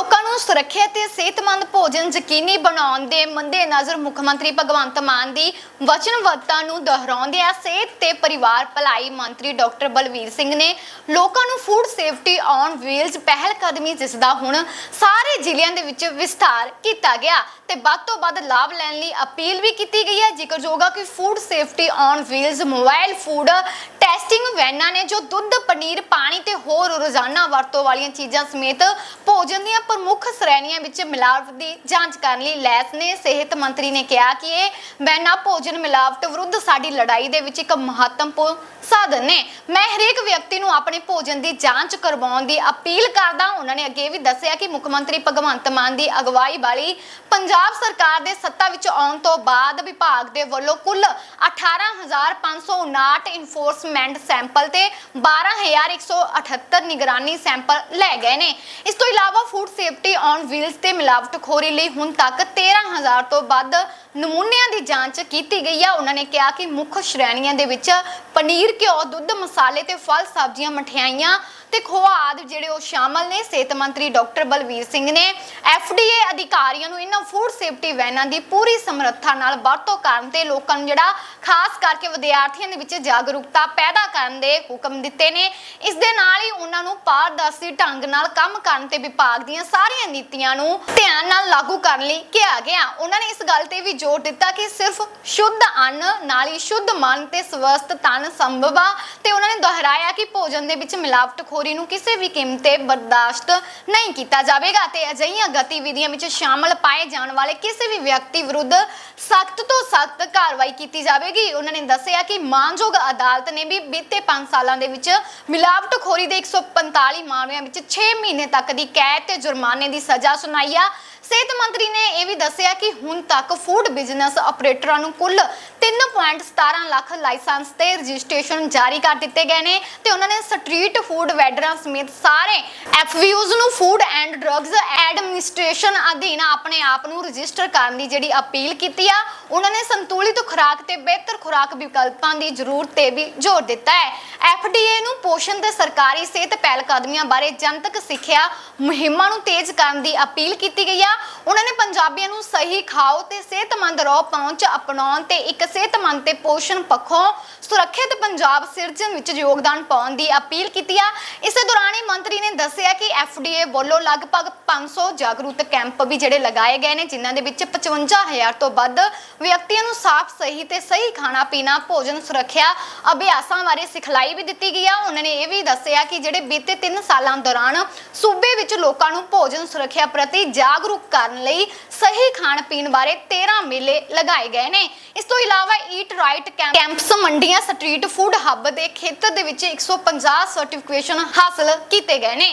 ਲੋਕਾਂ ਨੂੰ ਸੁਰੱਖਿਅਤ ਤੇ ਸਿਹਤਮੰਦ ਭੋਜਨ ਯਕੀਨੀ ਬਣਾਉਣ ਦੇ ਮੱਦੇਨਜ਼ਰ ਮੁੱਖ ਮੰਤਰੀ ਭਗਵੰਤ ਮਾਨ ਦੀ ਵਚਨਬੱਧਤਾ ਨੂੰ ਦੁਹਰਾਉਂਦਿਆਂ ਸਿਹਤ ਤੇ ਪਰਿਵਾਰ ਭਲਾਈ ਮੰਤਰੀ ਡਾਕਟਰ ਬਲਵੀਰ ਸਿੰਘ ਨੇ ਲੋਕਾਂ ਨੂੰ ਫੂਡ ਸੇਫਟੀ ਔਨ ਵੀਲਜ਼ ਪਹਿਲ ਕਦਮੀ ਜਿਸ ਦਾ ਹੁਣ ਸਾਰੇ ਜ਼ਿਲ੍ਹਿਆਂ ਦੇ ਵਿੱਚ ਵਿਸਥਾਰ ਕੀਤਾ ਗਿਆ ਤੇ ਵੱਧ ਤੋਂ ਵੱਧ ਲਾਭ ਲੈਣ ਲਈ ਅਪੀਲ ਵੀ ਕੀਤੀ ਗਈ ਹੈ। ਜ਼ਿਕਰਯੋਗ ਹੈ ਕਿ food safety on wheels mobile food testing ਵੈਨਾਂ ਨੇ ਜੋ ਦੁੱਧ, ਪਨੀਰ, ਪਾਣੀ ਤੇ ਹੋਰ ਰੋਜ਼ਾਨਾ ਵਰਤੋਂ ਵਾਲੀਆਂ ਚੀਜ਼ਾਂ ਸਮੇਤ ਭੋਜਨ ਦੀਆਂ ਪ੍ਰਮੁੱਖ ਸ਼੍ਰੇਣੀਆਂ ਵਿੱਚ ਮਿਲਾਵਟ ਦੀ ਜਾਂਚ ਕਰਨ ਲਈ ਲੈਸ ਨੇ ਸਿਹਤ ਮੰਤਰੀ ਨੇ ਕਿਹਾ ਕਿ ਇਹ ਵੈਨਾਂ ਭੋਜਨ ਮਿਲਾਵਟ ਵਿਰੁੱਧ ਸਾਡੀ ਲੜਾਈ ਦੇ ਵਿੱਚ ਇੱਕ ਮਹੱਤਵਪੂਰਨ ਸਾਧਨ ਨੇ। ਮੈਂ ਹਰੇਕ ਵਿਅਕਤੀ ਨੂੰ ਆਪਣੇ ਭੋਜਨ ਦੀ ਜਾਂਚ ਕਰਵਾਉਣ ਦੀ ਅਪੀਲ ਕਰਦਾ ਉਹਨਾਂ ਨੇ ਅੱਗੇ ਵੀ ਦੱਸਿਆ ਕਿ ਮੁੱਖ ਮੰਤਰੀ ਭਗਵੰਤ ਮਾਨ ਦੀ ਅਗਵਾਈ ਵਾਲੀ ਪੰਜਾਬ ਸਰਕਾਰ ਦੇ ਸੱਤਾ ਵਿੱਚ ਆਉਣ ਤੋਂ ਬਾਅਦ ਵਿਭਾਗ ਦੇ ਵੱਲੋਂ ਕੁੱਲ 18559 ਇਨਫੋਰਸਮੈਂਟ ਸੈਂਪਲ ਤੇ 12178 ਨਿਗਰਾਨੀ ਸੈਂਪਲ ਲੈ ਗਏ ਨੇ। ਇਸ ਤੋਂ ਇਲਾਵਾ ਫੂਡ ਸੇਫਟੀ ਔਨ ਵੀਲਸ ਤੇ ਮਿਲਾਵਟਖੋਰੀ ਲਈ ਹੁਣ ਤੱਕ 13000 ਤੋਂ ਵੱਧ ਨਮੂਨਿਆਂ ਦੀ ਜਾਂਚ ਕੀਤੀ ਗਈ ਹੈ ਉਹਨਾਂ ਨੇ ਕਿਹਾ ਕਿ ਮੁੱਖ ਸ਼੍ਰੇਣੀਆਂ ਦੇ ਵਿੱਚ ਪਨੀਰ, ਘਿਓ, ਦੁੱਧ, ਮਸਾਲੇ ਤੇ ਫਲ, ਸਬਜ਼ੀਆਂ, ਮਠਿਆਈਆਂ ਤੇ ਖੋਆ ਆਦਿ ਜਿਹੜੇ ਉਹ ਸ਼ਾਮਲ ਨੇ। ਸਿਹਤ ਮੰਤਰੀ ਡਾਕਟਰ ਬਲਵੀਰ ਸਿੰਘ ਨੇ ਏ ਅਧਿਕਾਰੀਆਂ ਨੂੰ ਇਹਨਾਂ ਫੂਡ ਸੇਫਟੀ ਵੈਨਾਂ ਦੀ ਪੂਰੀ ਸਮਰੱਥਾ ਨਾਲ ਵਰਤੋਂ ਕਰਨ ਤੇ ਲੋਕਾਂ ਨੂੰ ਜਿਹੜਾ ਖਾਸ ਕਰਕੇ ਵਿਦਿਆਰਥੀਆਂ ਦੇ ਵਿੱਚ ਜਾਗਰੂਕਤਾ ਪੈਦਾ ਕਰਨ ਦੇ ਹੁਕਮ ਦਿੱਤੇ ਨੇ। ਇਸ ਦੇ ਨਾਲ ਹੀ ਉਹਨਾਂ ਨੂੰ ਪਾਰਦਰਸ਼ੀ ਢੰਗ ਨਾਲ ਕੰਮ ਕਰਨ ਤੇ ਵਿਭਾਗ ਦੀਆਂ ਸਾਰੀਆਂ ਨੀਤੀਆਂ ਨੂੰ ਧਿਆਨ ਨਾਲ ਲਾਗੂ ਕਰਨ ਲਈ ਕਿਹਾ ਗਿਆ। ਉਹਨਾਂ ਨੇ ਇਸ ਗੱਲ ਤੇ ਵੀ ਜ਼ੋਰ ਦਿੱਤਾ ਕਿ ਸਿਰਫ ਸ਼ੁੱਧ ਅੰਨ ਨਾਲ ਹੀ ਸ਼ੁੱਧ ਮਨ ਤੇ ਸਵਸਥ ਤਨ ਸੰਭਵ ਆ ਤੇ ਉਹਨਾਂ ਨੇ ਦੁਹਰਾਇਆ ਕਿ ਭੋਜਨ ਦੇ ਵਿੱਚ ਮਿਲਾਵਟਖੋਰੀ ਨੂੰ ਕਿਸੇ ਵੀ ਕੀਮਤ ਤੇ ਬਰਦਾਸ਼ਤ ਨਹੀਂ ਕੀਤਾ ਜਾਵੇਗਾ ਤੇ ਅਜਿਹੀਆਂ ਗਤੀਵਿਧੀਆਂ ਵਿੱਚ ਸ਼ਾਮਲ ਪਾਏ ਜਾਣ ਵਾਲੇ ਕਿਸੇ ਵੀ ਵਿਅਕਤੀ ਵਿਰੁੱਧ ਸਖਤ ਤੋਂ ਸਖਤ ਕਾਰਵਾਈ ਕੀਤੀ ਜਾਵੇ। ਜਾਵੇਗੀ। ਉਹਨਾਂ ਨੇ ਦੱਸਿਆ ਕਿ ਮਾਨਯੋਗ ਅਦਾਲਤ ਨੇ ਵੀ ਬੀਤੇ 5 ਸਾਲਾਂ ਦੇ ਵਿੱਚ ਮਿਲਾਵਟਖੋਰੀ ਦੇ 145 ਮਾਮਲਿਆਂ ਵਿੱਚ 6 ਮਹੀਨੇ ਤੱਕ ਦੀ ਕੈਦ ਤੇ ਜੁਰਮਾਨੇ ਦੀ ਸਜ਼ਾ ਸੁਣਾਈ ਆ। ਸਿਹਤ ਮੰਤਰੀ ਨੇ ਇਹ ਵੀ ਦੱਸਿਆ ਕਿ ਹੁਣ ਤੱਕ ਫੂਡ ਬਿਜ਼ਨਸ ਆਪਰੇਟਰਾਂ ਨੂੰ ਕੁੱਲ 3.17 ਲੱਖ ਲਾਇਸੈਂਸ ਤੇ ਰਜਿਸਟ੍ਰੇਸ਼ਨ ਜਾਰੀ ਕਰ ਦਿੱਤੇ ਗਏ ਨੇ ਤੇ ਉਹਨਾਂ ਨੇ ਸਟਰੀਟ ਫੂਡ ਵੈਂਡਰਾਂ ਸਮੇਤ ਸਾਰੇ ਐਫਵੀਯੂਜ਼ ਨੂੰ ਫੂਡ ਐਂਡ ਡਰੱਗਸ ਐਡਮਿਨਿਸਟ੍ਰੇਸ਼ਨ ਅਧੀਨ ਆਪਣੇ ਆਪ ਨੂੰ ਰਜਿਸਟਰ ਕਰਨ ਦੀ ਜਿਹੜੀ ਅਪੀਲ ਕੀਤੀ ਆ, ਉਹਨਾਂ ਨੇ ਸੰਤੁਲਿਤ ਖੁਰਾਕ ਤੇ ਬਿਹਤਰ ਖੁਰਾਕ ਵਿਕਲਪਾਂ ਦੀ ਜ਼ਰੂਰਤ ਤੇ ਵੀ ਜ਼ੋਰ ਦਿੱਤਾ ਹੈ। ਐਫਡੀਏ ਨੂੰ ਪੋਸ਼ਣ ਤੇ ਸਰਕਾਰੀ ਸਿਹਤ ਪਹਿਲ ਕਦਮੀਆਂ ਬਾਰੇ ਜਨਤਕ ਸਿੱਖਿਆ ਮੁਹਿੰਮਾਂ ਨੂੰ ਤੇਜ਼ ਕਰਨ ਦੀ ਅਪੀਲ ਕੀਤੀ ਗਈ ਆ। ਉਹਨਾਂ ਨੇ ਪੰਜਾਬੀਆਂ ਨੂੰ ਸਹੀ ਖਾਓ ਤੇ ਸਿਹਤਮੰਦ ਰਹੋ ਪਹੁੰਚ ਅਪਣਾਉਣ ਤੇ ਇੱਕ ਸਿਹਤਮੰਦ ਤੇ ਪੋਸ਼ਣ ਪੱਖੋਂ ਸੁਰੱਖਿਅਤ ਪੰਜਾਬ ਸਿਰਜਣ ਵਿੱਚ ਯੋਗਦਾਨ ਪਾਉਣ ਦੀ ਅਪੀਲ ਕੀਤੀ ਆ। ਇਸੇ ਦੌਰਾਨ ਹੀ ਮੰਤਰੀ ਨੇ ਦੱਸਿਆ ਕਿ ਐਫਡੀਏ ਵੱਲੋਂ ਲਗਭਗ 500 ਜਾਗਰੂਕ ਕੈਂਪ ਵੀ ਜਿਹੜੇ ਲਗਾਏ ਗਏ ਨੇ, ਜਿਨ੍ਹਾਂ ਦੇ ਵਿੱਚ 55000 ਤੋਂ ਵੱਧ ਵਿਅਕਤੀਆਂ ਨੂੰ ਸਾਫ਼, ਸਹੀ ਤੇ ਸਹੀ ਖਾਣਾ ਪੀਣਾ, ਭੋਜਨ ਸੁਰੱਖਿਆ ਅਭਿਆਸਾਂ ਬਾਰੇ ਸਿਖਲਾਈ ਵੀ ਦਿੱਤੀ ਗਈ ਆ। ਉਹਨਾਂ ਨੇ ਇਹ ਵੀ ਦੱਸਿਆ ਕਿ ਜਿਹੜੇ ਬੀਤੇ 3 ਸਾਲਾਂ ਦੌਰਾਨ ਸੂਬੇ ਵਿੱਚ ਲੋਕਾਂ ਨੂੰ ਭੋਜਨ ਸੁਰੱਖਿਆ ਪ੍ਰਤੀ ਜਾਗਰੂਕ ਕਰਨ ਲਈ ਸਹੀ ਖਾਣ ਪੀਣ ਬਾਰੇ 13 ਮੇਲੇ ਲਗਾਏ ਗਏ ਨੇ। ਇਸ ਤੋਂ ਇਲਾਵਾ ਈਟ ਰਾਈਟ ਕੈਂਪਸ, ਮੰਡੀਆਂ, ਸਟਰੀਟ ਫੂਡ ਹੱਬ ਦੇ ਖੇਤਰ ਦੇ ਵਿੱਚ 150 ਸਰਟੀਫਿਕੇਸ਼ਨ ਹਾਸਲ ਕੀਤੇ ਗਏ ਨੇ।